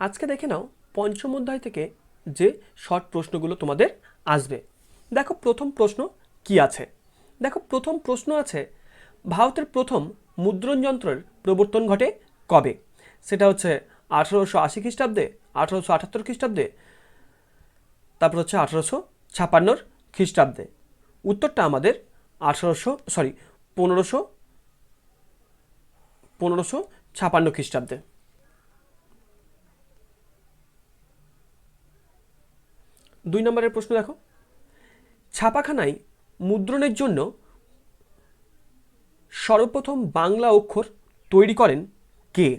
আজকে দেখে নাও পঞ্চম অধ্যায় থেকে যে শর্ট প্রশ্নগুলো তোমাদের আসবে। দেখো প্রথম প্রশ্ন কি আছে? দেখো প্রথম প্রশ্ন আছে, ভারতের প্রথম মুদ্রণ যন্ত্রের প্রবর্তন ঘটে কবে? সেটা হচ্ছে আঠারোশো আশি খ্রিস্টাব্দে, আঠারোশো আটাত্তর খ্রিস্টাব্দে, তারপর হচ্ছে আঠারোশো ছাপান্নর খ্রিস্টাব্দে। উত্তরটা আমাদের আঠারোশো সরি পনেরোশো পনেরোশো ছাপান্ন খ্রিস্টাব্দে। দুই নম্বরের প্রশ্ন দেখো। ছাপাখানায় মুদ্রণের জন্য সর্বপ্রথম বাংলা অক্ষর তৈরি করেন কে?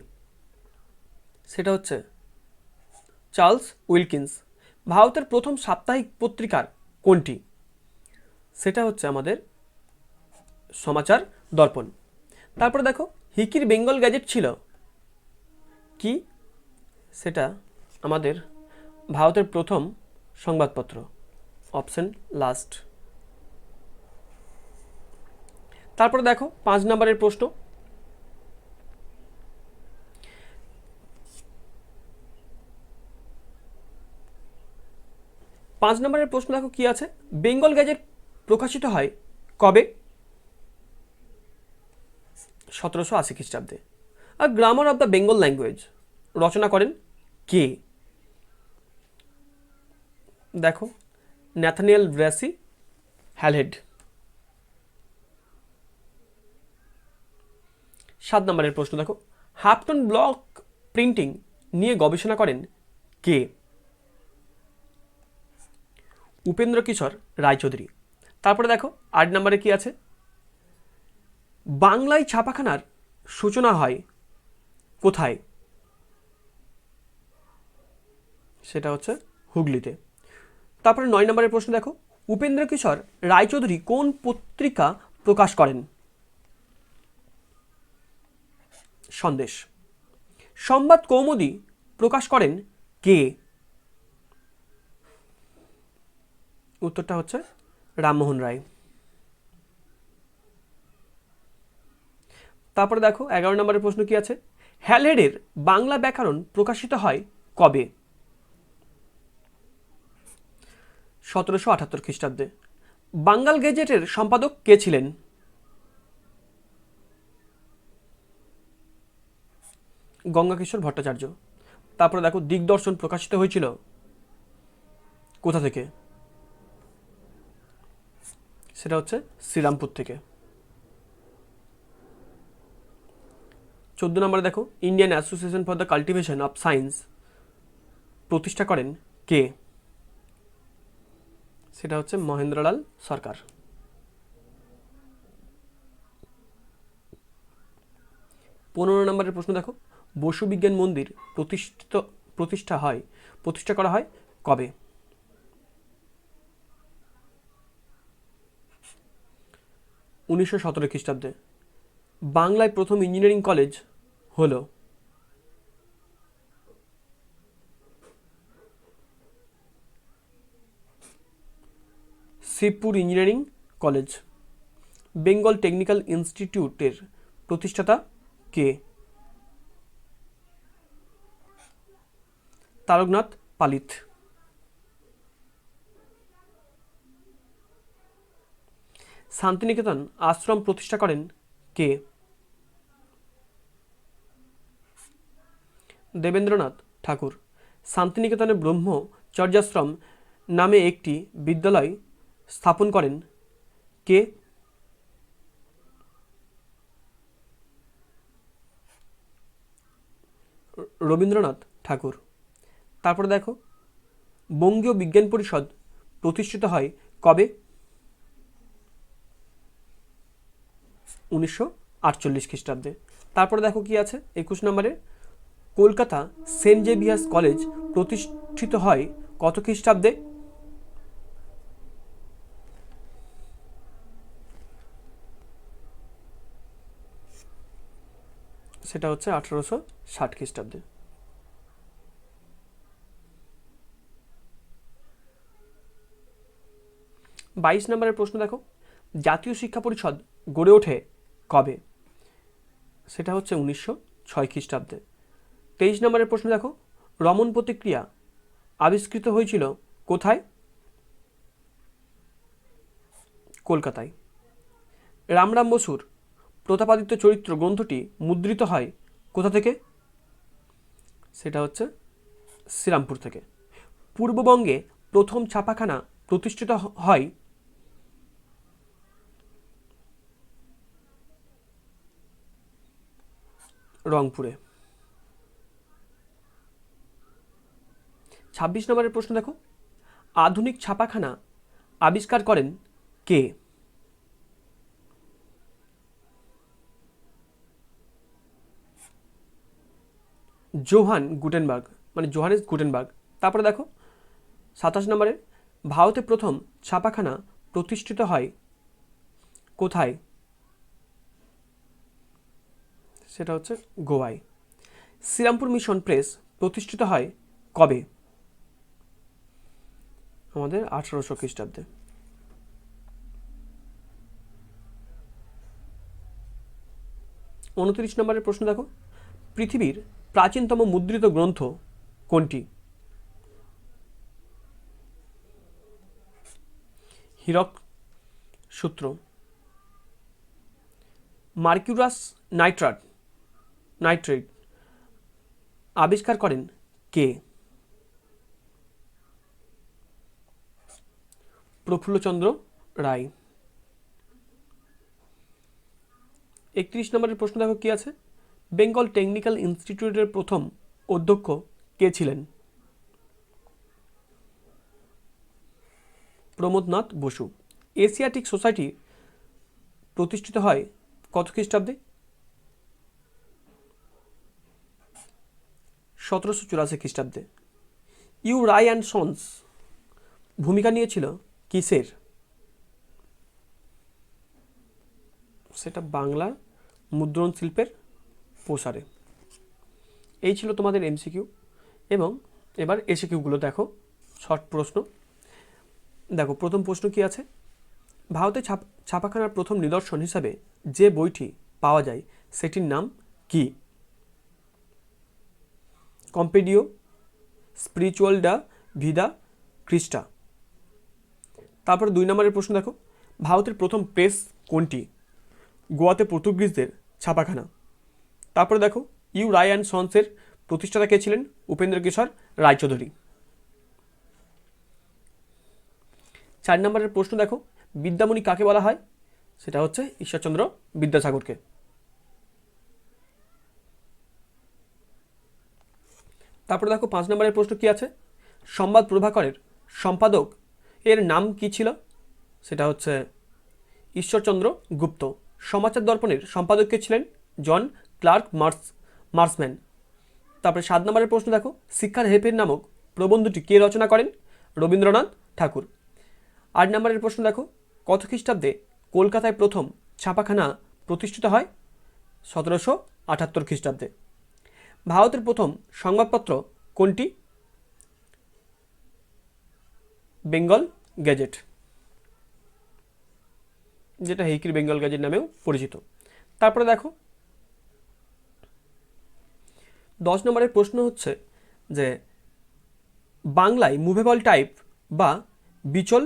সেটা হচ্ছে চার্লস উইলকিন্স। ভারতের প্রথম সাপ্তাহিক পত্রিকার কোনটি? সেটা হচ্ছে আমাদের সমাচার দর্পণ। তারপরে দেখো, হিকির বেঙ্গল গ্যাজেট ছিল কি? সেটা আমাদের ভারতের প্রথম সংবাদপত্র। অপশন লাস্ট তারপরে দেখো, পাঁচ নম্বরের প্রশ্ন। পাঁচ নম্বরের প্রশ্ন দেখো কি আছে? বেঙ্গল গ্যাজেট প্রকাশিত হয় কবে? সতেরোশো আশি খ্রিস্টাব্দে। আর grammar of the Bengal language, রচনা করেন কে? দেখো ন্যাথানিয়েল ব্রাসি হ্যালহেড সাত নম্বরের প্রশ্ন দেখো হাফটন ব্লক প্রিন্টিং নিয়ে গবেষণা করেন কে? উপেন্দ্র কিশোর রায়চৌধুরী। তারপরে দেখো, আট নম্বরে কি আছে? বাংলায় ছাপাখানার সূচনা হয় কোথায়? সেটা হচ্ছে হুগলিতে। তারপরে নয় নম্বরের প্রশ্ন দেখো। উপেন্দ্র কিশোর রায়চৌধুরী কোন পত্রিকা প্রকাশ করেন? সন্দেশ। সংবাদ কৌমুদি প্রকাশ করেন কে? উত্তরটা হচ্ছে রামমোহন রায়। তারপরে দেখো, এগারো নম্বরের প্রশ্ন কি আছে? হ্যালহেডের বাংলা ব্যাকরণ প্রকাশিত হয় কবে? সতেরোশো আটাত্তর খ্রিস্টাব্দে। বাঙ্গাল গেজেটের সম্পাদক কে ছিলেন? গঙ্গাকিশোর ভট্টাচার্য। তারপরে দেখো দিগদর্শন প্রকাশিত হয়েছিল। কোথা থেকে? সেটা হচ্ছে শ্রীরামপুর থেকে। চোদ্দ নম্বরে দেখো Indian association for the cultivation of science প্রতিষ্ঠা করেন কে? সেটা হচ্ছে মহেন্দ্রলাল সরকার। পনেরো নম্বরের প্রশ্ন দেখো, বসু বিজ্ঞান মন্দির প্রতিষ্ঠিত, প্রতিষ্ঠা হয়, প্রতিষ্ঠা করা হয় কবে? উনিশশো সতেরো খ্রিস্টাব্দে। বাংলায় প্রথম ইঞ্জিনিয়ারিং কলেজ হলো। Shibpur engineering college, Bengal technical ইনস্টিটিউটের প্রতিষ্ঠাতা কে? তারকনাথ পালিত। শান্তিনিকেতন আশ্রম প্রতিষ্ঠা করেন কে? দেবেন্দ্রনাথ ঠাকুর। শান্তিনিকেতনে ব্রহ্মচর্যাশ্রম নামে একটি বিদ্যালয় স্থাপন করেন কে? রবীন্দ্রনাথ ঠাকুর। তারপরে দেখো, বঙ্গীয় বিজ্ঞান পরিষদ প্রতিষ্ঠিত হয় কবে? উনিশশো আটচল্লিশ খ্রিস্টাব্দে। তারপরে দেখো কি আছে একুশ নম্বরে? কলকাতা সেন্ট জেভিয়ার্স কলেজ প্রতিষ্ঠিত হয় কত খ্রিস্টাব্দে? সেটা হচ্ছে আঠারোশো ষাট খ্রিস্টাব্দে। বাইশ নম্বরের প্রশ্ন দেখো, জাতীয় শিক্ষা পরিষদ গড়ে ওঠে কবে? সেটা হচ্ছে উনিশশো ছয় খ্রিস্টাব্দে। তেইশ নম্বরের প্রশ্ন দেখো রমন প্রতিক্রিয়া আবিষ্কৃত হয়েছিল কোথায়? কলকাতায়। রামরাম বসুর প্রতাপাদিত্য চরিত্র গ্রন্থটি মুদ্রিত হয় কোথা থেকে? সেটা হচ্ছে শ্রীরামপুর থেকে। পূর্ববঙ্গে প্রথম ছাপাখানা প্রতিষ্ঠিত হয় রংপুরে। ছাব্বিশ নম্বরের প্রশ্ন দেখো। আধুনিক ছাপাখানা আবিষ্কার করেন কে? জোহান গুটেনবার্গ মানে জোহানেস গুটেনবার্গ। তারপরে দেখো, সাতাশ নম্বরে, ভারতে প্রথম ছাপাখানা প্রতিষ্ঠিত হয় কোথায়? সেটা হচ্ছে গোয়ায়। শ্রীরামপুর মিশন প্রেস প্রতিষ্ঠিত হয় কবে? আমাদের আঠারোশো খ্রিস্টাব্দে। উনত্রিশ নম্বরের প্রশ্ন দেখো, পৃথিবীর প্রাচীনতম মুদ্রিত গ্রন্থ কোনটি? হীরক সূত্র। Mercurous nitrate, nitrate. আবিষ্কার করেন কে? প্রফুল্লচন্দ্র রায়। একত্রিশ নম্বরের প্রশ্ন দেখো কি আছে? বেঙ্গল টেকনিক্যাল ইনস্টিটিউটের প্রথম অধ্যক্ষ কে ছিলেন? প্রমোদনাথ বসু। এশিয়াটিক সোসাইটি প্রতিষ্ঠিত হয় কত খ্রিস্টাব্দে? সতেরোশো চুরাশি খ্রিস্টাব্দে। ইউ রায় অ্যান্ড সন্স ভূমিকা নিয়েছিল কিসের? সেটা বাংলা মুদ্রণ শিল্পের প্রসারে। এই ছিল তোমাদের এমসিকিউ এবং এবার এসিকিউগুলো দেখো শর্ট প্রশ্ন। দেখো, প্রথম প্রশ্ন কি আছে? ভারতে ছাপ, ছাপাখানার প্রথম নিদর্শন হিসাবে যে বইটি পাওয়া যায়, সেটির নাম কি? কম্পেডিও, স্পিরিচুয়াল ডা ভিদা ক্রিস্টা। তারপর দুই নম্বরের প্রশ্ন দেখো, ভারতের প্রথম প্রেস কোনটি? গোয়াতে পর্তুগিজদের ছাপাখানা। তারপরে দেখো, ইউ রায় অ্যান্ড সন্সের প্রতিষ্ঠাতা কে ছিলেন? উপেন্দ্র কিশোর রায়চৌধুরী। চার নম্বরের প্রশ্ন দেখো, বিদ্যামণি কাকে বলা হয়? সেটা হচ্ছে ঈশ্বরচন্দ্র বিদ্যাসাগরকে। তারপরে দেখো, পাঁচ নম্বরের প্রশ্ন কি আছে? সংবাদ প্রভাকরের সম্পাদক এর নাম কি ছিল? সেটা হচ্ছে ঈশ্বরচন্দ্র গুপ্ত। সমাচার দর্পণের সম্পাদক কে ছিলেন? John Clark Mars, Marshman. তারপরে সাত নম্বরের প্রশ্ন দেখো। শিক্ষার হেরফের নামক প্রবন্ধটি কে রচনা করেন? রবীন্দ্রনাথ ঠাকুর। আট নম্বরের প্রশ্ন দেখো। কত খ্রিস্টাব্দে কলকাতায় প্রথম ছাপাখানা প্রতিষ্ঠিত হয়? সতেরোশো আটাত্তর খ্রিস্টাব্দে। ভারতের প্রথম সংবাদপত্র কোনটি? বেঙ্গল গ্যাজেট। যেটা হেইকির বেঙ্গল গ্যাজেট নামেও পরিচিত। তারপরে দেখো দশ নম্বরের প্রশ্ন হচ্ছে যে বাংলায় মুভেবল টাইপ বা বিচল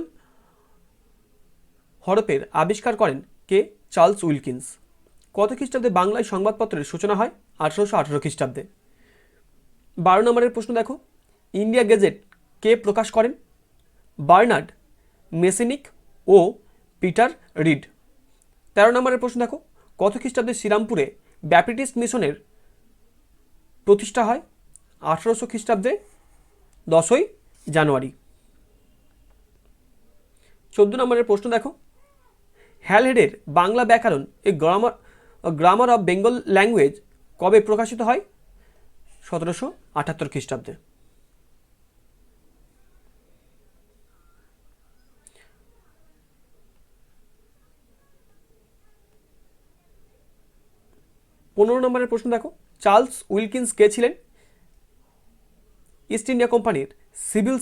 হরপের আবিষ্কার করেন কে? Charles Wilkins. কত খ্রিস্টাব্দে বাংলায় সংবাদপত্রের সূচনা হয়? আঠারোশো আঠারো খ্রিস্টাব্দে। বারো নম্বরের প্রশ্ন দেখো। ইন্ডিয়া গেজেট কে প্রকাশ করেন? বার্নার্ড মেসেনিক ও পিটার রিড। তেরো নম্বরের প্রশ্ন দেখো। কত খ্রিস্টাব্দে শ্রীরামপুরে ব্যাপটিস্ট মিশনের প্রতিষ্ঠা হয় আঠারোশো খ্রিস্টাব্দে দশই জানুয়ারি। চোদ্দ নম্বরের প্রশ্ন দেখো। হ্যালহেডের বাংলা ব্যাকরণ a grammar grammar of Bengal language কবে প্রকাশিত হয়? সতেরোশো আটাত্তর খ্রিস্টাব্দে। পনেরো নম্বরের প্রশ্ন দেখো। চার্লস উইলকিন্স কে ছিলেন? ইস্ট ইন্ডিয়া কোম্পানির সিভিল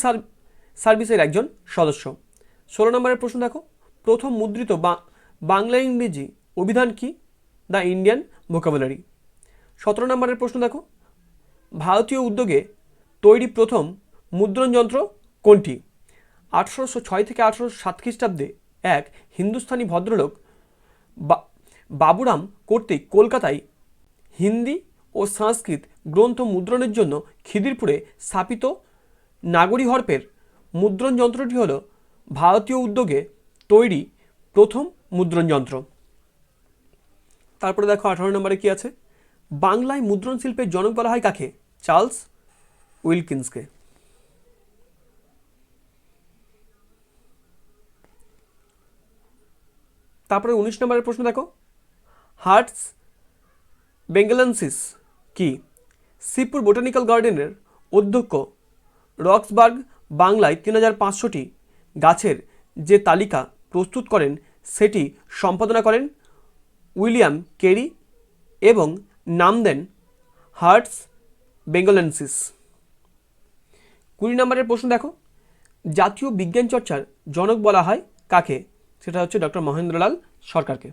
সার্ভিসের একজন সদস্য। ষোলো নম্বরের প্রশ্ন দেখো। প্রথম মুদ্রিত বাংলা ইংরেজি অভিধান কি? The Indian vocabulary. সতেরো নম্বরের প্রশ্ন দেখো। ভারতীয় উদ্যোগে তৈরি প্রথম মুদ্রণ যন্ত্র কোনটি? আঠারোশো ছয় থেকে আঠারোশো সাত খ্রিস্টাব্দে এক হিন্দুস্তানি ভদ্রলোক বাবুরাম কর্তৃক কলকাতায় হিন্দি ও সংস্কৃত গ্রন্থ মুদ্রণের জন্য খিদিরপুরে স্থাপিত নাগরী হর্পের মুদ্রণ যন্ত্রটি হল ভারতীয় উদ্যোগে তৈরি প্রথম মুদ্রণ যন্ত্র। তারপরে দেখো আঠারো নম্বরে কি আছে? বাংলায় মুদ্রণ শিল্পের জনক বলা হয় কাকে? চার্লস উইলকিন্সকে। তারপরে উনিশ নম্বরের প্রশ্ন দেখো। হার্টস বেঙ্গলেন্সিস কি? শিবপুর বোটানিক্যাল গার্ডেনের অধ্যক্ষ রক্সবার্গ বাংলায় তিন হাজার পাঁচশোটি গাছের যে তালিকা প্রস্তুত করেন, সেটি সম্পাদনা করেন উইলিয়াম কেরি এবং নাম দেন হার্টস বেঙ্গলেন্সিস। কুড়ি নম্বরের প্রশ্ন দেখো। জাতীয় বিজ্ঞান চর্চার জনক বলা হয় কাকে? সেটা হচ্ছে ডক্টর মহেন্দ্রলাল সরকারকে।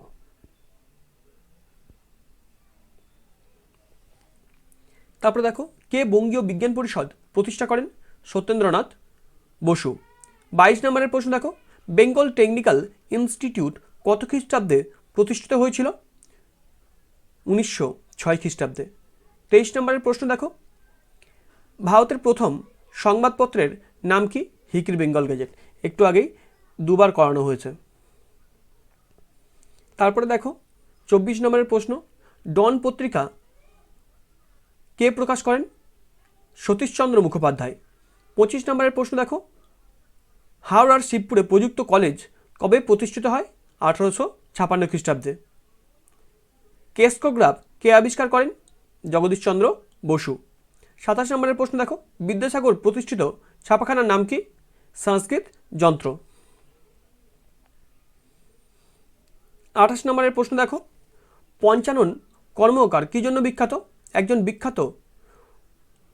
তারপরে দেখো, কে বঙ্গীয় বিজ্ঞান পরিষদ প্রতিষ্ঠা করেন? সত্যেন্দ্রনাথ বসু। বাইশ নম্বরের প্রশ্ন দেখো, বেঙ্গল টেকনিক্যাল ইনস্টিটিউট কত খ্রিস্টাব্দে প্রতিষ্ঠিত হয়েছিল? উনিশশো ছয় খ্রিস্টাব্দে। তেইশ নম্বরের প্রশ্ন দেখো, ভারতের প্রথম সংবাদপত্রের নাম কি? হিকির বেঙ্গল গেজেট একটু আগেই দুবার করানো হয়েছে। তারপরে দেখো, চব্বিশ নম্বরের প্রশ্ন, ডন পত্রিকা কে প্রকাশ করেন? সতীশচন্দ্র মুখোপাধ্যায়। পঁচিশ নম্বরের প্রশ্ন দেখো। হাওড়ার শিবপুরে প্রযুক্ত কলেজ কবে প্রতিষ্ঠিত হয়? আঠারোশো ছাপান্ন খ্রিস্টাব্দে। কেস্কোগ্রাফ কে আবিষ্কার করেন? জগদীশচন্দ্র বসু। সাতাশ নম্বরের প্রশ্ন দেখো। বিদ্যাসাগর প্রতিষ্ঠিত ছাপাখানার নাম কি? সংস্কৃত যন্ত্র। আঠাশ নম্বরের প্রশ্ন দেখো। পঞ্চানন কর্মকার কী জন্য বিখ্যাত? একজন বিখ্যাত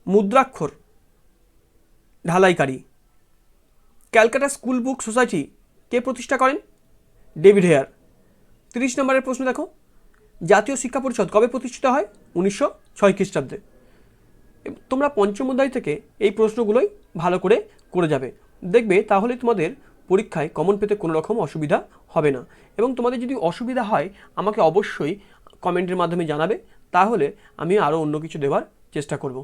মুদ্রাক্ষর ঢালাইকারী। ক্যালকাটা স্কুল বুক সোসাইটি কে প্রতিষ্ঠা করেন? David Hare. তিরিশ নম্বরের প্রশ্ন দেখো। জাতীয় শিক্ষা পরিষদ কবে প্রতিষ্ঠিত হয়? উনিশশো ছয় খ্রিস্টাব্দে। তোমরা পঞ্চম অধ্যায় থেকে এই প্রশ্নগুলোই ভালো করে করে যাবে। দেখবে তাহলে তোমাদের পরীক্ষায় কমন পেতে কোনো রকম অসুবিধা হবে না। এবং তোমাদের যদি অসুবিধা হয়, আমাকে অবশ্যই কমেন্টের মাধ্যমে জানাবে। তাহলে আমি আরও অন্য কিছু দেওয়ার চেষ্টা করব।